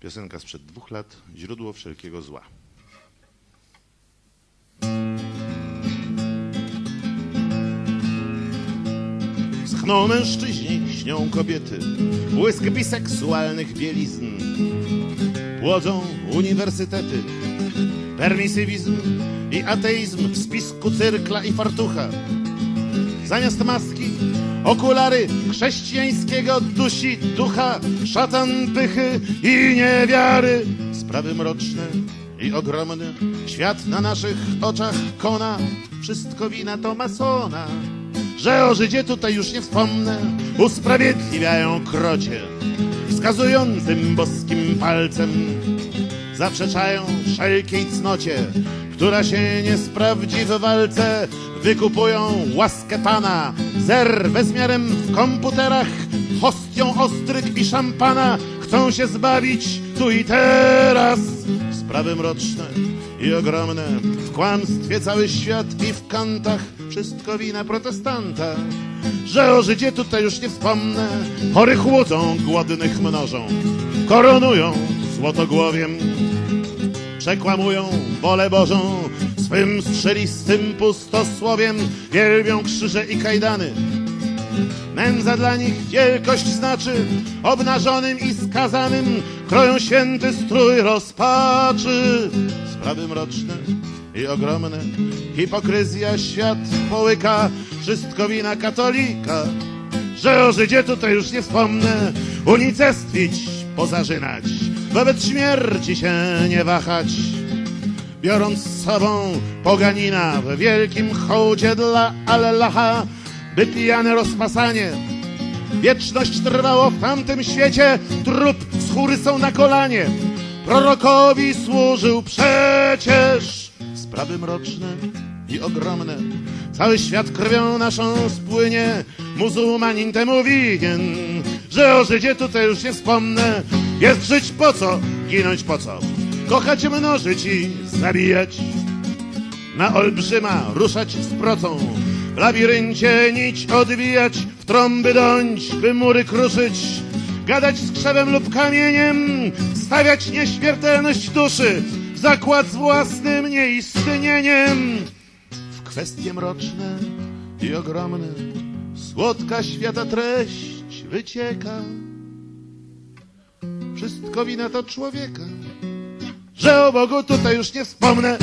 Piosenka sprzed dwóch lat, źródło wszelkiego zła. Schną mężczyźni, śnią kobiety, błysk biseksualnych bielizn. Płodzą uniwersytety, permisywizm i ateizm w spisku cyrkla i fartucha. Zamiast maski, okulary chrześcijańskiego dusi ducha, szatan pychy i niewiary. Sprawy mroczne i ogromne, świat na naszych oczach kona, wszystko wina to masona. Że o Żydzie tutaj już nie wspomnę, usprawiedliwiają krocie, wskazującym boskim palcem. Zaprzeczają wszelkiej cnocie, która się nie sprawdzi w walce. Wykupują łaskę pana, zer bezmiarem w komputerach, hostią ostryk i szampana. Chcą się zbawić tu i teraz. Sprawy mroczne i ogromne, w kłamstwie cały świat i w kantach wszystko wina protestanta. Że o Żydzie tutaj już nie wspomnę, chorych łudzą, głodnych mnożą, koronują złotogłowiem przekłamują wolę Bożą swym strzelistym pustosłowiem, wielbią krzyże i kajdany. Nędza dla nich wielkość znaczy, obnażonym i skazanym kroją święty strój rozpaczy. Sprawy mroczne i ogromne, hipokryzja świat połyka, wszystko wina katolika. Że o Żydzie tutaj już nie wspomnę, unicestwić, pozażynać, wobec śmierci się nie wahać. Biorąc z sobą poganina w wielkim hołdzie dla Allaha, by pijane rozpasanie Wieczność trwało w tamtym świecie, trup z chóry są na kolanie. Prorokowi służył przecież sprawy mroczne i ogromne. Cały świat krwią naszą spłynie, muzułmanin temu winien, że o Żydzie tutaj już nie wspomnę. Jest żyć po co, ginąć po co, kochać, mnożyć i zabijać na olbrzyma ruszać z procą, w labiryncie nić odwijać, w trąby dąć, by mury kruszyć, gadać z krzewem lub kamieniem, stawiać nieśmiertelność duszy w zakład z własnym nieistnieniem. W kwestie mroczne i ogromne, słodka świata treść wycieka. Wszystko wina to człowieka, że o Bogu tutaj już nie wspomnę.